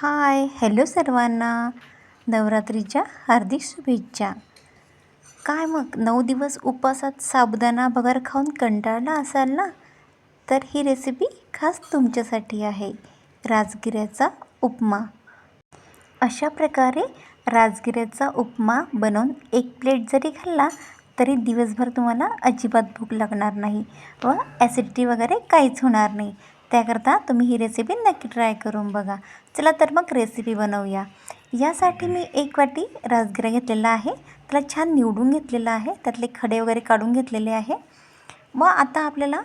Hi hello सर्वांना. नवरात्रीच्या हार्दिक शुभेच्छा. काय मग नऊ दिवस उपवासात साबुदाणा बगर खाऊन कंटाळला असाल ना? तर ही रेसिपी खास तुमच्यासाठी आहे. राजगिऱ्याचा उपमा. अशा प्रकारे राजगिऱ्याचा उपमा बनवून एक प्लेट जरी खाल्ला तरी दिवसभर तुम्हाला अजिबात भूक लागणार नाही व ॲसिडिटी वगैरे काहीच होणार नाही. त्याकरता तुम्ही ही रेसिपी नक्की ट्राय करून बघा. चला तर मग रेसिपी बनवूया. यासाठी मी एक वाटी राजगिरा घेतलेला आहे. त्याला छान निवडून घेतलेला आहे. त्यातले खडे वगैरे काढून घेतलेले आहे. मग आता आपल्याला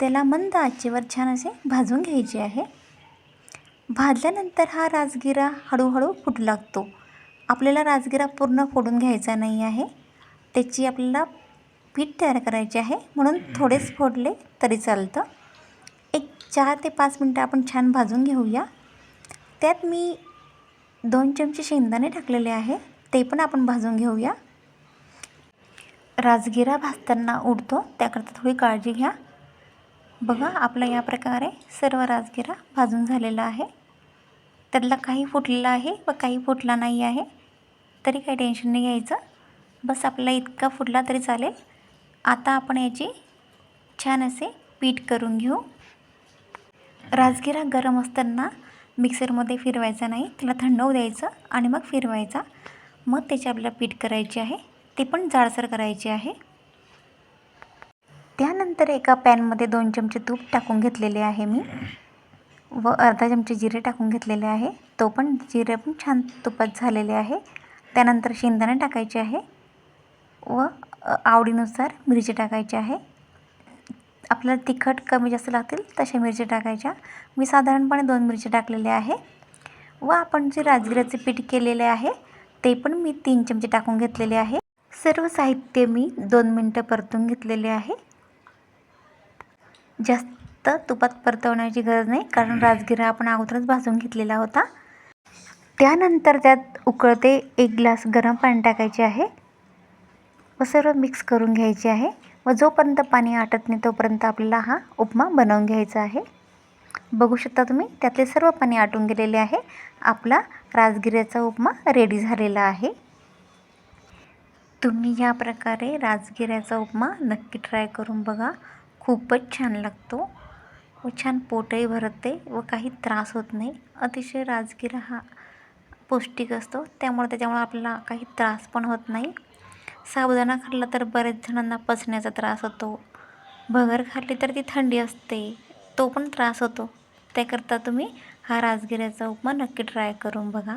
त्याला मंद आचेवर छान असे भाजून घ्यायचे आहे. भाजल्यानंतर हा राजगिरा हळूहळू फुटू लागतो. आपल्याला राजगिरा पूर्ण फोडून घ्यायचा नाही आहे. त्याची आपल्याला पीठ तयार करायचे आहे. म्हणून थोडेच फोडले तरी चालतं. चार ते पाच मिनटं आपण छान भाजून घेऊया. त्यात मी दोन चमचे शेंगदाणे टाकलेले आहे ते पण आपण भाजून घेऊया. राजगिरा भाजताना उडतो त्याकरता थोडी काळजी घ्या. बघा आपला या प्रकारे सर्व राजगिरा भाजून झालेला आहे. त्यातला काही फुटलेला आहे व काही फुटला नाही आहे. तरी काही टेन्शन नाही घ्यायचं. बस आपला इतका फुटला तरी चालेल. आता आपण याची छान असे पीठ करून घेऊ. राजगिरा गरम असताना मिक्सरमध्ये फिरवायचा नाही. त्याला थंड होऊ द्यायचं आणि मग फिरवायचा. मग त्याची आपल्याला पीठ करायची आहे. ते पण जाडसर करायचे आहे. त्यानंतर एका पॅनमध्ये दोन चमचे तूप टाकून घेतलेले आहे मी. व अर्धा चमचे जिरे टाकून घेतलेले आहे. तो पण जिरे पण छान तुपात झालेले आहे. त्यानंतर शेंगदाणे टाकायचे आहे. व आवडीनुसार मिरची टाकायची आहे. आपल्याला तिखट कमी जास्त लागतील तशा मिरची टाकायच्या. मी साधारणपणे दोन मिरची टाकलेले आहे. व आपण जे राजगिऱ्याचे पीठ केलेले आहे ते पण मी तीन चमचे टाकून घेतलेले आहे. सर्व साहित्य मी दोन मिनटं परतून घेतलेले आहे. जास्त तुपात परतवण्याची गरज नाही कारण राजगिरा आपण अगोदरच भाजून घेतलेला होता. त्यानंतर त्यात उकळते एक ग्लास गरम पाणी टाकायचे आहे. व सर्व मिक्स करून घ्यायचे आहे. व जोपर्यंत पाणी आटत नाही तोपर्यंत आपल्याला हा उपमा बनवून घ्यायचा आहे. बघू शकता तुम्ही त्यातले सर्व पाणी आटून गेलेले आहे. आपला राजगिऱ्याचा उपमा रेडी झालेला आहे. तुम्ही या प्रकारे राजगिऱ्याचा उपमा नक्की ट्राय करून बघा. खूपच छान लागतो. व छान पोटही भरते व काही त्रास होत नाही. अतिशय राजगिरा हा पौष्टिक असतो. त्यामुळे त्याच्यामुळे आपल्याला काही त्रास पण होत नाही. साबुदाणा खाल्ला तर बरेच जणांना पचण्याचा त्रास होतो. भगर खाल्ली तर ती थंडी असते तो पण त्रास होतो. त्याकरता तुम्ही हा राजगिऱ्याचा उपमा नक्की ट्राय करून बघा.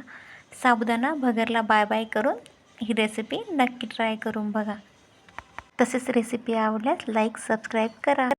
साबुदाणा भगरला बाय बाय करून ही रेसिपी नक्की ट्राय करून बघा. तसेच रेसिपी आवडल्यास लाईक सबस्क्राईब करा.